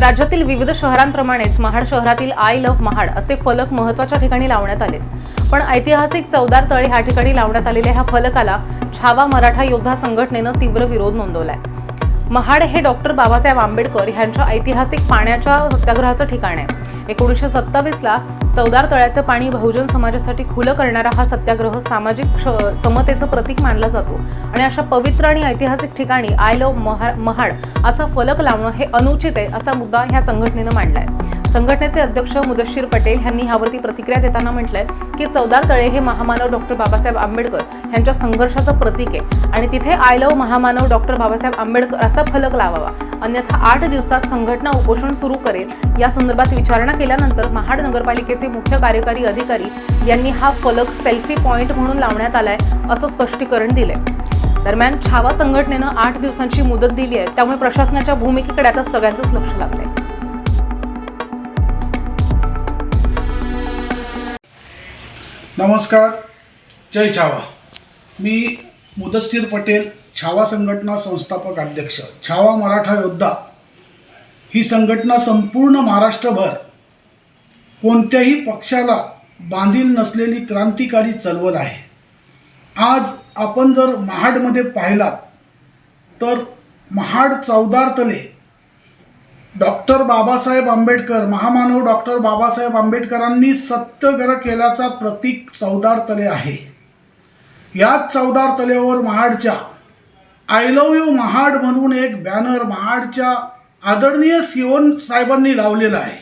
राज्यातील विविध शहरांप्रमाणेच महाड शहरातील आय लव्ह महाड असे फलक महत्त्वाच्या ठिकाणी लावण्यात आले पण ऐतिहासिक चौदार तळे ह्या ठिकाणी लावण्यात आलेल्या ह्या फलकाला छावा मराठा योद्धा संघटनेनं तीव्र विरोध नोंदवलाय. महाड हे डॉक्टर बाबासाहेब आंबेडकर यांच्या ऐतिहासिक पाण्याच्या सत्याग्रहाचं ठिकाण आहे. एकोणीसशे सत्तावीसला चौदार तळ्याचं पाणी बहुजन समाजासाठी खुलं करणारा हा सत्याग्रह सामाजिक क्ष- समतेचं प्रतीक मानला जातो. आणि अशा पवित्र आणि ऐतिहासिक ठिकाणी आय लव्ह महा महाड असा फलक लावणं हे अनुचित आहे असा मुद्दा ह्या संघटनेनं मांडला आहे संघटनेचे अध्यक्ष मुदशीर पटेल यांनी ह्यावरती प्रतिक्रिया देताना म्हटलंय की चौदार तळे हे महामानव डॉक्टर बाबासाहेब आंबेडकर यांच्या संघर्षाचं प्रतीक आहे. आणि तिथे आय लव्ह महामानव डॉक्टर बाबासाहेब आंबेडकर असा फलक लावावा. अन्यथा आठ दिवसात संघटना उपोषण सुरू करेल. या संदर्भात विचारणा केल्यानंतर महाड नगरपालिकेचे मुख्य कार्यकारी अधिकारी यांनी हा फलक सेल्फी पॉइंट म्हणून लावण्यात आलाय असं स्पष्टीकरण दिलंय. दरम्यान छावा संघटनेनं आठ दिवसांची मुदत दिली आहे. त्यामुळे प्रशासनाच्या भूमिकेकडे आता सगळ्यांचंच लक्ष लागलंय. नमस्कार जय छावा. मी मुदस्तीर पटेल छावा संघटना संस्थापक अध्यक्ष. छावा मराठा योद्धा. ही संघटना संपूर्ण महाराष्ट्रभर कोणत्याही पक्षाला बांधील नसलेली क्रांतिकारी चळवळ आहे. आज आपण जर महाडमध्ये पाहिलात तर महाड चौदार तले डॉक्टर बाबासाहेब आंबेडकर महामानव डॉक्टर बाबासाहेब आंबेडकरांनी सत्यग्रह केल्याचा प्रतीक चौदार तले आहे. याच चौदार तलेवर महाडच्या आय लव यू महाड म्हणून एक बॅनर महाडच्या आदरणीय सिओन साहेबांनी लावलेला आहे.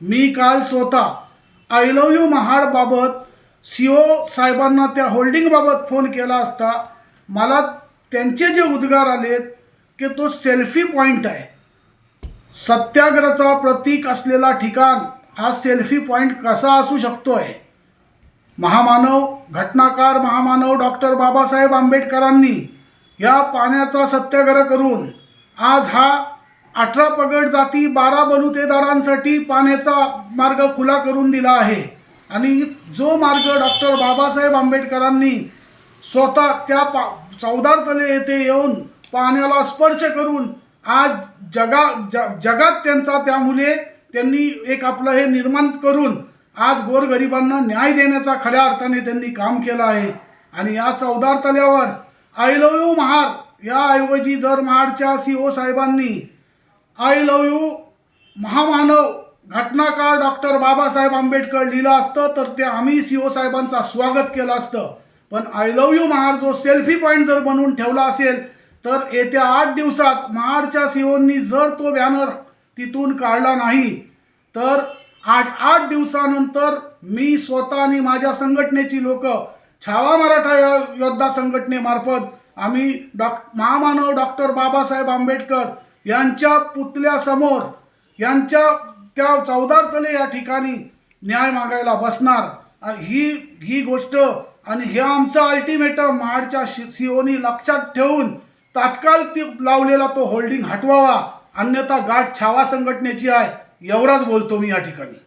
मी काल स्वतः आय लव यू महाडबाबत सी ओ साहेबांना त्या होल्डिंगबाबत फोन केला असता मला त्यांचे जे उद्गार आलेत की तो सेल्फी पॉईंट आहे. सत्याग्रहाचा प्रतीक असलेला ठिकाण हा सेल्फी पॉईंट कसा असू शकतोय? महामानव घटनाकार महामानव डॉक्टर बाबासाहेब आंबेडकरांनी या पाण्याचा सत्याग्रह करून आज हा अठरा पगड जाती बारा बलुतेदारांसाठी पाण्याचा मार्ग खुला करून दिला आहे. आणि जो मार्ग डॉक्टर बाबासाहेब आंबेडकरांनी स्वतः त्या पा चौदार तले येथे येऊन पाण्याला स्पर्श करून आज जगा ज जगात त्यांचा त्यामुळे त्यांनी एक आपलं हे निर्माण करून आज गोरगरिबांना न्याय देण्याचा खऱ्या अर्थाने त्यांनी काम केलं आहे. आणि या चौदार तल्यावर आय लव यू महार. याऐवजी जर महाडच्या सी ओ साहेबांनी आय लव यू महामानव घटनाकार डॉक्टर बाबासाहेब आंबेडकर लिहिलं असतं तर ते आम्ही सी ओ साहेबांचा स्वागत केलं असतं. पण आय लव यू महार जो सेल्फी पॉईंट जर बनवून ठेवला असेल तर येत्या आठ दिवसात महाडच्या सीओनी जर तो बॅनर तिथून काढला नाही तर आठ आठ दिवसानंतर मी स्वतः आणि माझ्या संघटनेची लोक छावा मराठा यो- योद्धा संघटनेमार्फत आम्ही डॉक महामानव डॉक्टर बाबासाहेब आंबेडकर यांच्या पुतल्यासमोर यांच्या त्या चौदार तले या ठिकाणी न्याय मागायला बसणार. ही ही गोष्ट आणि हे आमचं अल्टिमेटम महाडच्या शि सीओनी लक्षात ठेवून तात्काळ ती लावलेला तो होल्डिंग हटवावा अन्यथा गाठ छावा संघटनेची आहे. एवढाच बोलतो मी या ठिकाणी.